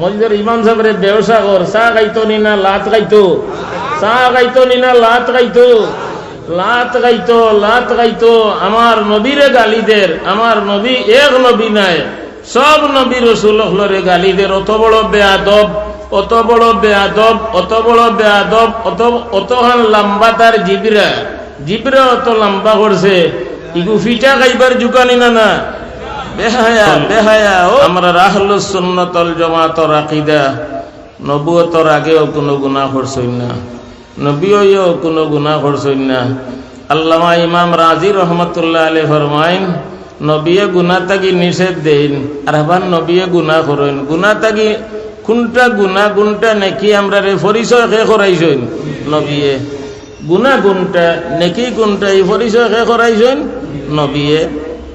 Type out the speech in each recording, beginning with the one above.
মসজিদের ইমাম সাহেবের ব্যবসা কর চা খাইতো নি না, লাত খাইতো? চা খাইতো নি না, লাত খাইতো? লাত খাইতো লাত খাইতো। আমার নবীরে গালিদের আমার নবী এক নবী নাই। সব নবী রসুল হলরে গালিদের অত বড় বেয়াদব, অত বড় বেয়াদব, অত বড় বেয়াদব, অত অতখান লম্বা তার জিবরা। জিবরা অত লম্বা করছে। ইগু ফিটা খাইবার জুকানি না না। বেহায়া বেহায়া আমরা রাহলু সুন্নতল জমাতর আকিদা। নবুয়তর আগেও কোনো গুনাহ করছই না। নবীও কোনো গুনাহ করছই না। আল্লামা ইমাম রাজি রহমতুল্লাহ আলী ফরমাইন নবিয়ে গুনা তাগি নিষেধ দেন। আর আবার নবিয়ে গুনা করেন। গুনা তাগি কোনটা গুনা গুনটা নেকি আমরা রে পরিচয় কে করাইছেন? নবিয়ে। গুনা গুনটা নেকি গুনটা এই পরিচয় কে করাইছেন? নবিয়ে।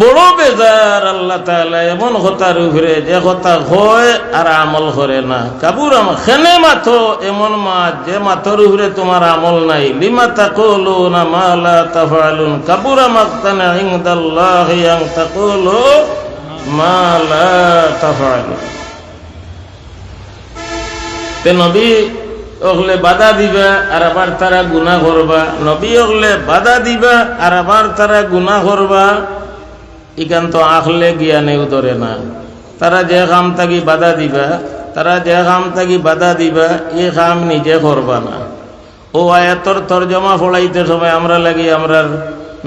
বড় বেজার আল্লাহ তাআলা এমন কথার উপরে যে কথা হয় আর আমল করে না। কাবুর আমল খেনে মাথো, এমন মাছ যে মাথর উপরে তোমার আমল নাই। লিমা তাকুলু না মালা তাফালুন কাবুরা মাক্তানা ইনদাল্লাহি আন তাকুলু মালা তাফালুন তে নবী ওগলে বাধা দিবা আর আবার তারা গুনাহ করবা। নবী ওগলে বাধা দিবা আর আবার তারা গুনাহ করবা। ইকান তো আখলে জ্ঞানেও ধরে না। তারা যে কাম থাকি বাধা দিবা, তারা যে কাম থাকি বাধা দিবা এই কাম নিজে করবা না। ও আয়াতর তর্জমা ফলাইতে সময় আমরা লাগি আমরার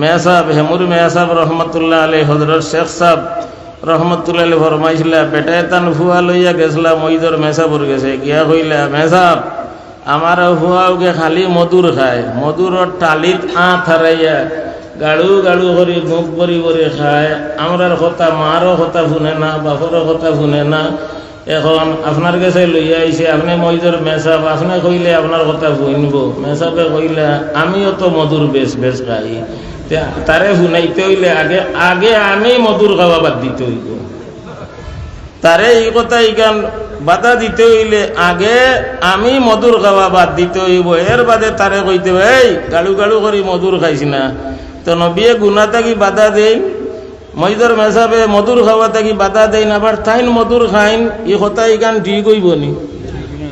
মেয়াসাব হেমুর মেয়াসাব রহমতুল্লাহ আলী হজরত শেখ সাহ রহমতুল্লাহ আলী ফরমাইছিলা বেটায় তান ফুয়া লইয়া গেছিলা মইদর মেসাবর গেছে। গিয়া কইলা মেসাব আমার ফুয়াওকে খালি মধুর খায়। মধুরর টালিত আঁ থারাইয়া গাড়ু গাড়ু করে মুখ ভরি ভরি খায়। আমরার কথা মারও কথা শুনে না বাপরও কথা শুনে না। এখন আপনার কাছে লইয়া আইছে আপনি মইজর মেসাব আপনি কইলে আপনার কথা শুনব। মেসাবে কইলে, আমিও তো মধুর বেশ বেশ খাই। তারে শুনাইতে হইলে আগে আগে আমি মধুর খাওয়া বাদ দিতে হইব তারে এই কথা ইকান বাধা দিতে হইলে আগে আমি মধুর খাওয়া বাদ দিতে হইব এর বাদে তারে কইতে, এই, গাড়ু গাড়ু করে মধুর খাইছি না। তো নবিয়ে গুনা থাকি বাধা দেই মইদর মেসাবে মধুর খাওয়া থাকি বাধা দেন আবার তাইন মধুর খাইন ই কথা ইকান ঠিক হইব নি।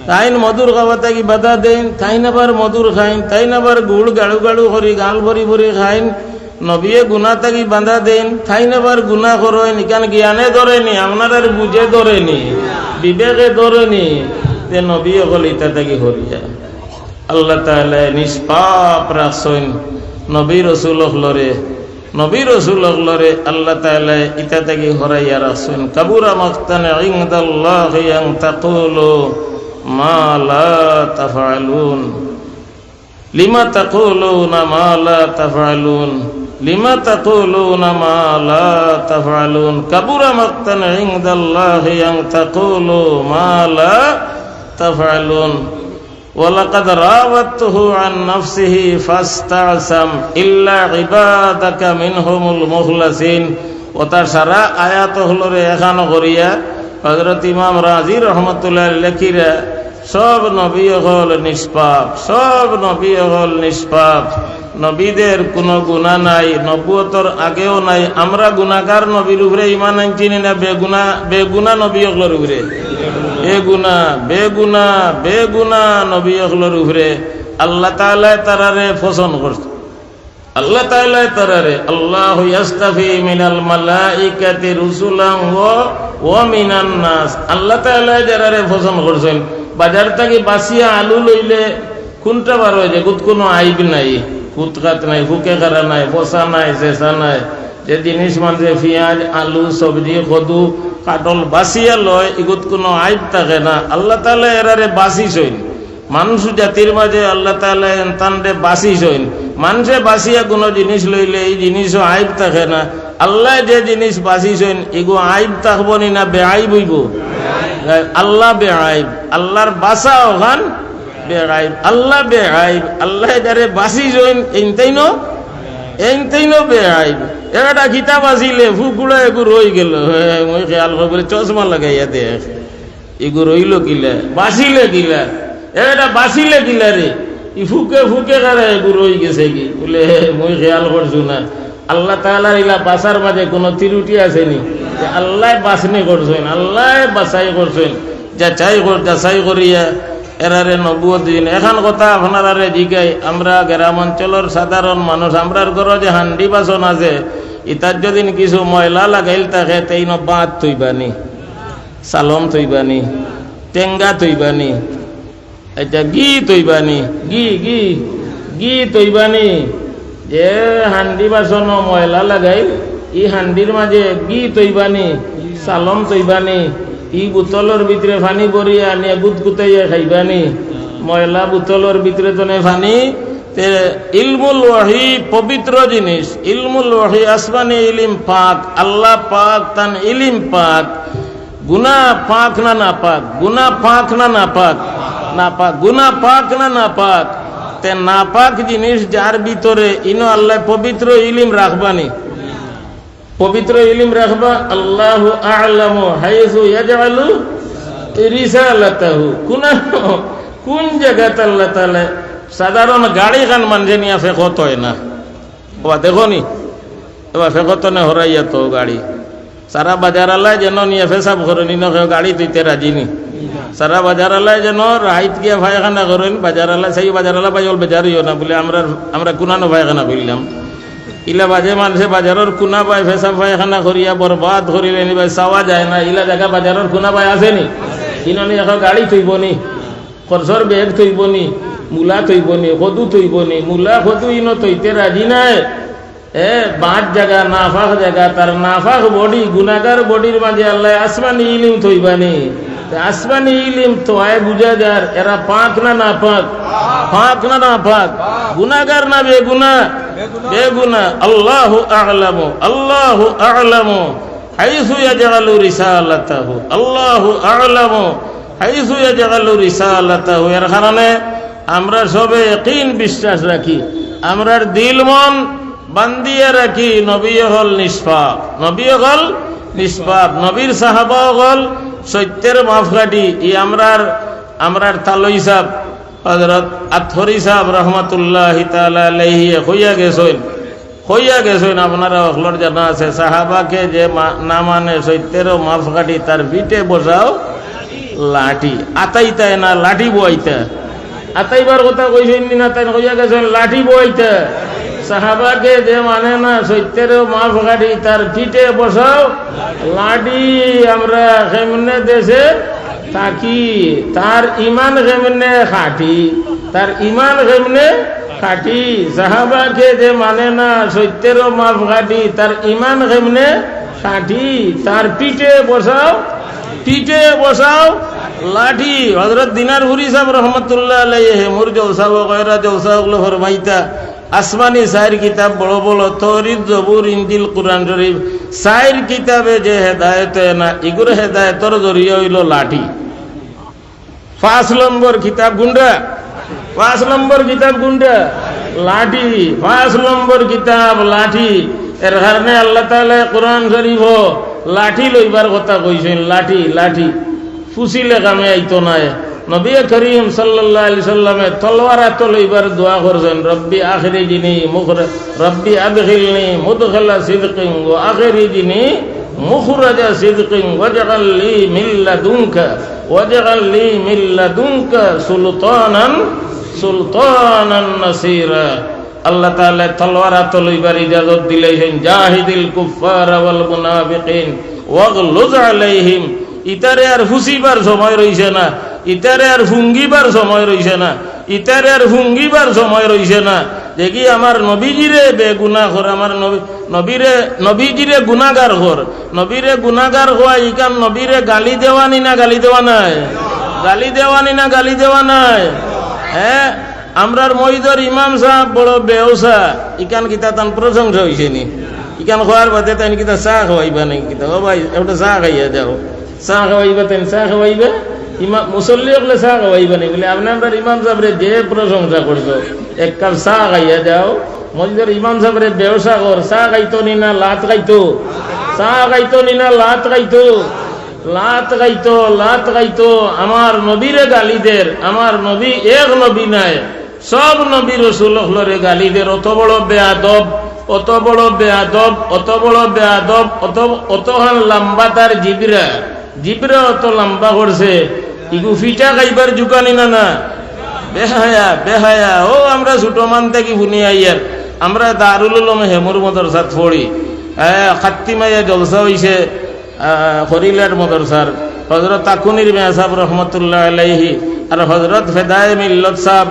তাইন মধুর খাওয়া থাকি বাধা দেন তাইন আবার মধুর খাইন তাইন আবার গুড় গাড়ু গাড়ু করি গাল ভরি ভরি খাইন নবিয়ে গুনা থাকি বাধা দেন তাইন আবার গুনা করেন ইকান জ্ঞানে ধরেনি আপনার আর বুঝে ধরেনি বিবেকে ধরেনি তে নবিয়ে হল ইতা থাকি হরিয়া আল্লাহ তাহলে নিষ্পাপ রাখছেন নবী রসুল লরে নবী রসুল লরে আল্লাহ তাআলা ইতা থেকে হরাইয়া রাখছেন কাবুরা মাক্তান ইনদাল্লাহি আন তাকুলু মা লা তাফআলুন। লিমা তাকুলুনা মা লা তাফআলুন। লিমা তাকুলুনা মা লা তাফআলুন। কাবুরা মাক্তান ইনদাল্লাহি আন তাকুলু মা লা তাফআলুন। ولقد راودته عن نفسه فاستعصم إلا عبادك منهم المخلصين ওটার সারা আয়াত হলো রে এখানো করিয়া হজরত ইমাম রাজি রহমতুল্লাহ লেখিরা সব নবী হল নিষ্পাপ সব নবী হল নিষ্পাপ নবীদের কোনো গুণা নাই নবুয়তর আগেও নাই আমরা গুণাকার নবীর উপরে ইমান চিনি না বেগুনা বেগুনা নবী হকলোর উপরে বেগুনা বেগুনা বেগুনা নবী হকলোর উপরে আল্লাহ তাআলা তারারে পছন্দ করছে। আল্লাহ তাআলা তারারে, আল্লাহ ইয়াস্তাফি মিনাল মালাইকাতি রুসুলান ওয়া ওয়া মিনান নাস। আল্লাহ তাআলা যারারে পছন্দ করছেন, বাজার থেকে বাসিয়া আলু লইলে কোনটা বার হয়ে যায় কোনো আইব নাই কুতকাত নাই, ফুকে খারা নাই বসা নাই, চেঁচা নাই যে জিনিস মানে পেঁয়াজ আলু, সবজি, কদু কাটল বাসিয়া লয় এগুত কোনো আইব থাকে না। আল্লাহ তালা এরারে বাসিছইন মানুষ জাতির মাঝে আল্লাহ তালা এনতানরে বাসিছইন মানুষে বাসিয়া কোনো জিনিস লইলে এই জিনিসও আইব থাকে না। আল্লাহ যে জিনিস বাসিছইন এগো আইব থাকব নি না বেআইব হইব? আল্লাহ বেআইব। আল্লাহর বাসা ওখান বেআইব। আল্লাহ বেআইব। আল্লাহ যারে বাসিছইন এইটাই ন এইটাই ন বেআইব। এটা কিতাব আসিলে ফুকুড়া এগু রই গেল। মই খেয়াল করে চশমা লাগাইয়া দেখ এগু রইল কিলা বাসিলে কিলা। এটা বাসিলে কিলা রে? ই ফুকে ফুকে কারে এগু রই গেছে কি? বলে মই খেয়াল করছু না। আল্লাহ তালার ইলা বাসার মাঝে কোনো তিরুটি আসেনি যে আল্লাহ বাসনি করছেন, আল্লাহ বাসাই করছেন। যাচাই কর, যাচাই করিয়া এরারে নবুয় দিন। এখন কথা আপনারা জিগাই, আমরা গ্রাম অঞ্চলের সাধারণ মানুষ, আমরার ঘরে যে হান্ডি বাসন আছে ইতার যদি কিছু ময়লা লাগাইল থাকে তেইন বাঁধ তৈবানি সালম তৈবানি টেঙ্গা তৈবানি এটা গি তৈবানি গি গি গি তৈবানি যে হান্ডি বাসন ময়লা লাগাই ই হান্ডির মাঝে গি তৈবানি সালম তৈবানি ই বোতলের ভিতরে পানি ভরিয়া নিয়ে গুত গুতাইয়া খাইবানি ময়লা বোতলের ভিতরে তো পানি তে ইলমুল ওয়াহি পবিত্র জিনিস ইলমুল ওয়াহি আসমানি ইলিম পাক, আল্লাহ পাক তান ইলিম পাক গুনা পাক না না পাক গুনা পাক না না পাক না পাক গুনা পাক না না পাক, তে না পাক জিনিস যার ভিতরে ইনো আল্লাহ পবিত্র ইলিম রাখবানি পবিত্র ইলিম রাখবা, আল্লাহ আলামু হাইসু ইয়াজআলু রিসালাতাহু। কোন কোন জায়গাতে সাধারণ গাড়ি খান মানুষে নিয়ে ফেকত হয় না? বাবা দেখো নি ফেকত নে হরাইয়া তো গাড়ি। সারা বাজার আল্লাহ যেন নিয়ে ফেসাব করে নি গাড়ি তুইতে রাজি নি। সারা বাজার আল্লাহ যেন রাইত গিয়া ভাইখানা করেন, বাজার আল্লাহ, সেই বাজার আল্লাহ বাজল বেজারিও না বলে আমরা আমরা কুনানো ভাইখানা বললাম ইলা বাজে মানুষে বাজারের কুনা পাই ফেসাব পায়খানা করিয়া বরবাদ করিলে নিবাই চাওয়া যায় না, ইলা জায়গা বাজারের কুনা পাই আসেনি কিননি এখন গাড়ি থইব নি খরচর বেগ থইব নি, মূলা থইব নি, সদু থইব নি, মূলা সদু ইন থইতে রাজি নাই। এ বাঁচ জায়গা নাফাক জায়গা তার নাফাক বডি গুনাগার বডির মাঝে আল্লাহ আসমানি ইলিম থইবানি আসমানি ইলিম তো আয় বুঝা যার এরা পাক না না পাক? পাক না না পাক? গুনাগার না বে গুনা বেগুনা। আল্লাহু আ'লামু, আল্লাহু রিসালাতাহু, আল্লাহু আমরা সবে বিশ্বাস রাখি। আমরার দিল মন বান্দিয়ে রাখি। নবী হল নিষ্পাপ। নবী হল নিষ্পাপ। নবীর সাহাবা হল সত্যের মাফকাটি ই আমরার আমরার তালই সাহ হজরত আথরি সাহেব রহমতুল্লাহ তালাহি হইয়া গেছেন। হইয়া গেছেন আপনারা অখলর জানা আছে, সাহাবাকে যে না মানে সত্যেরও মাফ কাটি তার পিঠে বসাও লাঠি। আতাইতায় না, লাঠি বইতা। আতাইবার কথা কইছেন না, তাই হইয়া গেছেন, লাঠি বইতা। সাহাবাকে যে মানে না, সত্যেরও মাফ কাটি তার পিঠে বসাও লাঠি আমরা সেমনে দেশে থাকি। তার ইমান কেমনে খাটি, তার ইমান কেমনে খাটি। সাহাবাকে যে মানে না, সত্যেরও মাফ খাটি তার ইমান কেমনে খাটি। তার পিঠে বসাও পিঠে বসাও লাঠি হজরত দিনার হুরি সাহেব রহমতুল্লাহ আলাইহে মোর জলসা গয়রা জলসা গুলো ফরমাইতা আসমানি সাইর কিতাব বড় বড় তরিদ জবুর ইঞ্জিল কোরআন শরীফ। সাইর কিতাবে যে হেদায়ত না, ইগুর হেদায়তর জরিয়ে হইল লাঠি। পাঁচ নম্বর কিতাব গুন্ডা। পাঁচ নম্বর কিতাব গুন্ডা। লাঠি। পাঁচ নম্বর কিতাব লাঠি। এর কারণে আল্লাহ তাআলা কোরআন শরীফ লাঠি লইবার কথা কইছেন, লাঠি লাঠি। ফুসিলে কামে আইতো নাই। নবী করিম সাল্লাল্লাহু আলাইহি সাল্লামে তলোয়ার এত লইবার দোয়া করছেন, রব্বি আখিরি জিনি মুখর, রব্বি আদখিলনি মুদখালা সিদকিন ওয়া আখিরি জিনি মুখরাজা সিদকিন ওয়াজআল লি মিন লাদুনকা ওয়াজআল লি মিন লাদুনকা সুলতানান সুলতানান নাসিরা। আল্লাহ তাআলা তলোয়ার এত লইবার ইজাজত দিলেছেন জাহিদিল কুফার ওয়াল মুনাফিকিন ওয়াগলুজ আলাইহিম। ইতারে আর হুসিবার সময় রইছে না। ইতারে আর হুঙ্গিবার সময় রইছে না, ইতারে আর হুঙ্গিবার সময় রইছে না। দেখি আমার নবীজিরে বেগুনা কর আমার নবী, নবীরে, নবীজিরে গুনাগার কর নবীরে গুনাগার হওয়া ইকান নবীরে গালি দেওয়ানি না গালি দেওয়া নাই? গালি দেওয়ানি না গালি দেওয়া নাই? হ্যাঁ আমরার মহিদর ইমাম সাহেব বড় বেউসা। ইকান কিতা তান প্রশংসা হয়েছে নি? ইকান খোয়ার বাদে তাই কিতা চা খাওয়াইবা নাকি কিতা? ও ভাই একটা চা খাইয়া যাও। চা খাওয়াইবা তাই চা খাওয়াইবা? ইমাম মুসল্লি হলে চা খাওয়াইবা নি। বলে, আপনি আপনার ইমাম সাহেবরে যে প্রশংসা করছ, এক কাপ চা খাইয়া যাও মসজিদের ইমাম সাহেবরে ব্যবসা কর, চা খাইতো নি না, লাত খাইতো? চা খাইতো নি না, লাত খাইতো? লাত গাইতো লাত গাইতো আমার নবীরে গালিদের আমার নবী এক নবী নাই। সব নবী রসুল হলরে গালিদের অত বড় বেয়াদব, অত বড় বেয়াদব, অত বড় বেয়াদব, অত, অতখান লম্বা তার জিবরা। জিবরা অত লম্বা করছে। ইগু ফিটা খাইবার জুকানি না না। বেহায়া বেহায়া। ও, আমরা ছোট মান থেকে শুনি আইয়ার। আমরা দারুল উলুম হেমুর মদর সাথ পড়ি। খাত্তি মাইয়া জলসা হইছে হরিলার মদরসার। হজরত তাকুনির মেয়া সাহেব রহমতুল্লাহ আলাইহি আর হজরত ফেদায় মিল্লত সাহেব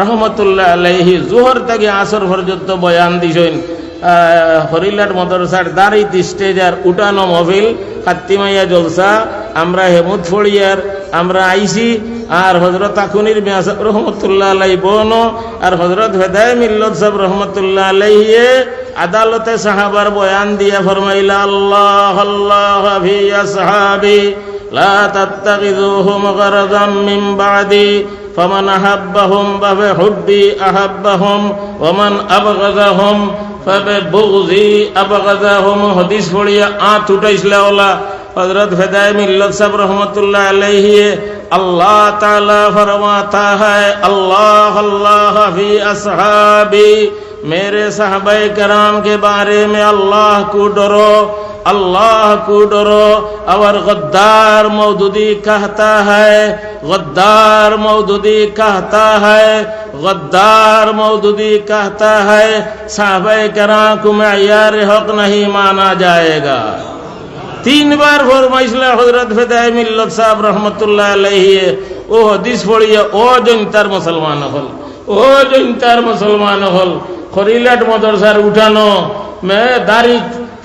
রহমতুল্লাহ আলাইহি জোহর থেকে আসর পর্যন্ত বয়ান দিছেন। হরিলার মদরসার দাঁড়িত স্টেজার উঠানো মহফিল, খাত্তিমাইয়া জলসা, আমরা হেমুদ ফড়িয়ার, আমরা আইসি, আর হজরত আকুনির মিয়া সাহেব রহমতুল্লাহ আলাই বোনো, আর হজরত ফেদায় মিল্লত সাহেব রহমতুল্লাহ আলাইহে, আদালতে সাহাবার বয়ান দিয়ে ফরমাইলা আল্লাহ আল্লাহ ফি আসহাবি, লা তাত্তাখিযুহুম গারাদাম মিন বাদি, ফামান আহাব্বাহুম বাবে فبغضی ابغضہم حدیث پڑھیا اللہ حضرت ملت صاحب رحمت اللہ علیہ، اللہ تعالی فرماتا ہے، اللہ اللہ فی اصحابی، میرے صحبہ کرام کے بارے میں اللہ کو ڈرو۔ اللہ کو ڈرو، اور غدار مودودی کہتا ہے، غدار مودودی کہتا ہے، غدار مودودی کہتا ہے، صحابہ کرام کو معیار حق نہیں مانا جائے گا۔ تین بار فرمائشلہ حضرت فدائی ملت صاحب رحمت اللہ علیہ، او حدیث پڑھیے او জনতার মুসলমান হল ও জনতার মুসলমান হল খরিলাট মদরসার اٹھانو میں داری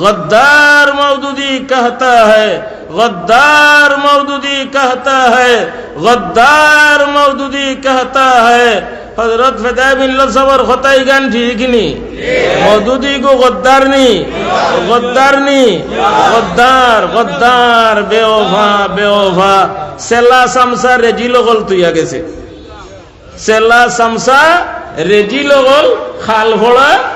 غدار مودودی کہتا ہے، غدار مودودی کہتا ہے، غدار مودودی کہتا ہے۔ حضرت فتح بن لفظ اور خطائی گان ٹھیک نہیں۔ مودودی کو غدار نہیں۔ غدار نہیں۔ غدار غدار، بے اوفا بے اوفا سیلا سمسا ریجیلو گل تو یا کیسے؟ سیلا سمسا ریجیلو گل خال پھوڑا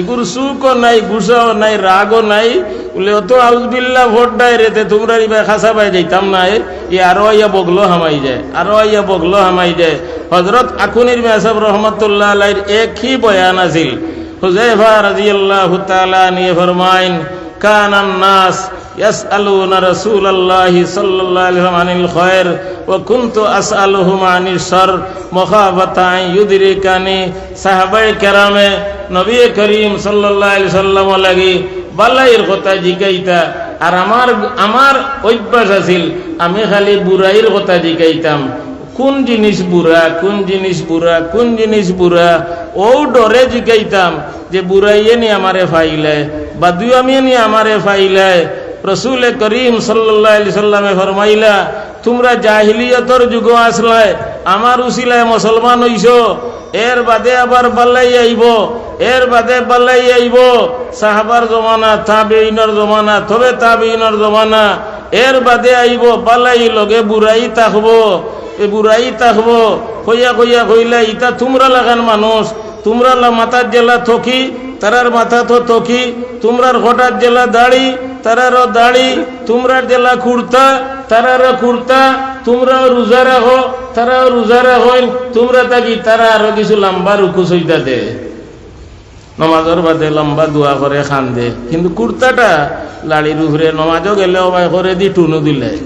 ইগুর সুখও নাই গুসাও নাই রাগও নাই বলে অত আউজবিল্লা ভোট দেয় রেতে তোমরা ইবা খাসা পাই যাইতাম না ই আরো আইয়া বগলো হামাই যায় আরো আইয়া বগলো হামাই যায় হজরত আকুনির মেসাব রহমতুল্লাহ আলাইর একই বয়ান আছিল হুজাইফা রাদিয়াল্লাহু তাআলা নিয়ে ফরমাইন كان الناس يسألون رسول الله صلى الله عليه وسلم عن الخير وكنت أسألهم عن الشر مخافة أن يدركني صحابة کرامে নবী করিম আলাইহি সাল্লাম লাগি বালাইয়ের কথা জিগাইতা, আর আমার আমার অভ্যাস আছিল, আমি খালি বুড়াইয়ের কথা জিগাইতাম। কোন জিনিস বুড়া, কোন জিনিস বুড়া, কোন জিনিস বুড়া? ও ডরে জিগাইতাম যে বুড়াইয়ে নি আমারে ফাইলে, বা দুই আমি নি আমারে ফাইলে। রসুল করিম সাল্লাহ সাল্লামে ফরমাইলা, তোমরা জাহিলিয়তর যুগ আসলায় আমার উসিলায় মুসলমান হইছ, এর বাদে আবার বাল্লাই আইব, এর বাদে বাল্লাই আইব। সাহাবার জমানা তাবিইনর জমানা, তবে তাবিইনর জমানা, এর বাদে আইব পালাই লগে বুড়াই থাকব এ বুড়াই থাকব কইয়া কইয়া কইলা ইতা তোমরা লাগান মানুষ, তোমরা মাথার জেলা থকি, তারার মাথা তো থকি, তোমরার হঠাৎ জেলা দাড়ি, তারারও দাড়ি, তোমরার জেলা কুর্তা তারারও কুর্তা, তোমরাও রোজা রাখো, তারাও রোজা রাখেন তোমরা থাকি, তারা আরও কিছু লম্বা রুকু সইতা দে। নমাজর বাদে লম্বা দোয়া করে খান দে। কিন্তু কুর্তাটা লাড়ির উপরে নমাজও গেলে ভাই করে দি, টুনু দিলে।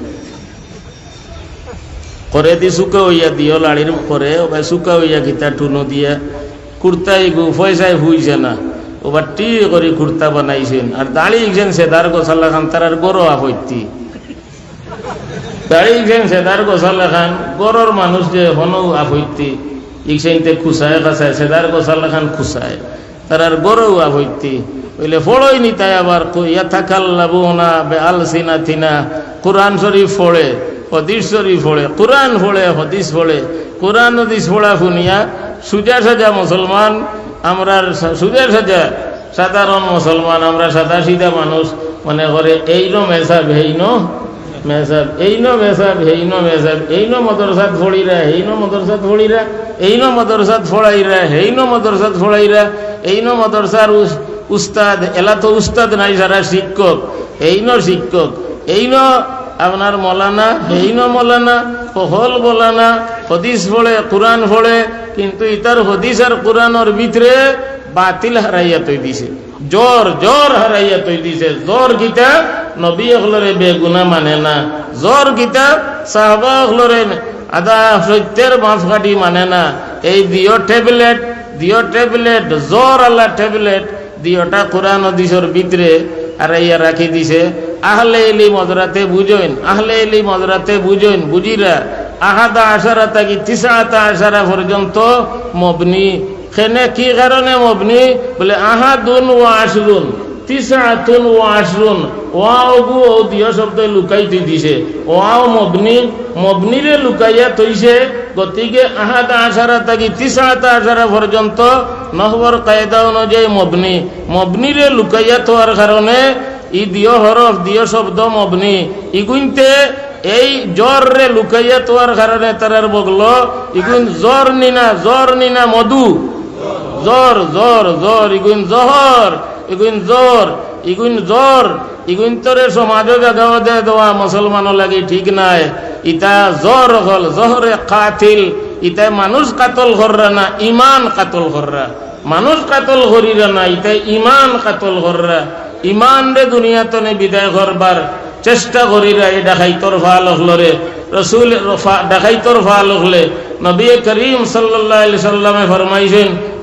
করে দি শুকা হইয়া দিও লাড়ির পরে ওবাই শুকা হইয়া গীতা টুনু দিয়া। কুর্তা ইগু পয়সায় হুইছে না। ওবার টি করে কুর্তা বানাইছেন। আর দাড়ি ইগছেন সেদার গোসাল্লা খান, তার আর গরো আপত্তি দাড়ি ইগছেন সেদার গোসাল্লা খান, গরর মানুষ যে হনৌ আপত্তি ইগছেনতে খুসায় খাসায় সেদার গোসাল্লা খান খুসায়। তার আর গরৌ আপত্তি বলে ফড়ই নি তাই আবার ইয়া থাকাল্লাবো না বে আলসিনা থিনা কোরআন শরীফ ফোড়ে, হদিস শরীফ ফোড়ে, কোরআন ফোড়ে, হদিস ফোড়ে। কোরআন, হদিস ফোড়া শুনিয়া সুজা সাজা মুসলমান, আমরা সুজা সাজা সাধারণ মুসলমান, আমরা সাদা সিধা মানুষ, মনে করে এই নো মেসাব মেসাব এই নো মেসাব এই নো মেসাব এই নো মদরসাদ ফড়িরা এই নো মদরসাদ ফড়িরা এই নো মদরসাদ ফড়াইরা এই নো মদরসাদ ফড়াইরা এই নো মদরসার উস্তাদ এলা তো উস্তাদ নাই যারা শিক্ষক এই নো শিক্ষক এই নো আপনার মলানা এই নো মলানা কহল বলানা হদিস পড়ে কোরআন পড়ে কিন্তু ইতার হদিস আর কোরআনের ভিতরে বাতিল হারাইয়া তৈ দিছে জ্বর জ্বর হারাইয়া তৈ দিছে। জ্বর গীতা নবী অকলরে বেগুনা মানে না। জ্বর গীতা সাহবা অকলরে আদা সত্যের মাছ কাটি মানে না। এই দিও ট্যাবলেট দিও ট্যাবলেট জ্বর আল্লাহ ট্যাবলেট দিওটা কোরআন হদিসের ভিতরে আর ইয়া রাখি দিছে। আহলে এলি মজরাতে বুঝইন, আহলে এলি মজরাতে বুঝইন, বুঝিরা, আহাদা আশারা তাকি তিসাতা আশারা পর্যন্ত মবনি খেনে কি কারণে মবনি? বলে আহাদুন ও আশরুন তিসাতুন ও আশরুন, ওয়াও গু ও দিয় শব্দ লুকাই তুই দিছে। ওয়াও মবনি, মবনিরে লুকাইয়া তৈছে গতিকে আহাদা আশারা তাকি তিসাতা আশারা পর্যন্ত নহবর কায়দা অনুযায়ী মবনি। মবনিরে লুকাইয়া তোয়ার কারণে ই দিয় হরফ, দিয় শব্দ মবনি। ইগুইনতে এই জ্বর রে লুকাইয়া তোয়ার কারণে তারার বগলো, ইগুন জ্বর নিনা জ্বর নিনা মধু। জ্বর জ্বর জ্বর ইগুইন জহর, ইগুইন জ্বর ইগুইন জ্বর ইগুইন তোরে সমাজও জাগাও দে দেওয়া মুসলমানও লাগি ঠিক নাই। ইতা জ্বর হল জহরে কাতিল, ইতা মানুষ কাতল কররা না, ইমান কাতল কররা মানুষ কাতল করিরা না, ইতা ইমান কাতল কররা ইমান রে দুনিয়া তনে বিদায় করবার চেষ্টা করিরা এই ডাকাইতর ভালো হলরে। রসুল ডাকাইতর ভালো হলে নবী করিম সাল্লাহ সাল্লামে ফরমাইছেন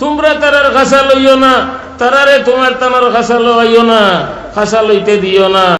তোমরা তারার খাসা লইও না, তারারে তোমার তানার খাসা লইও না খাসা লইতে দিও না।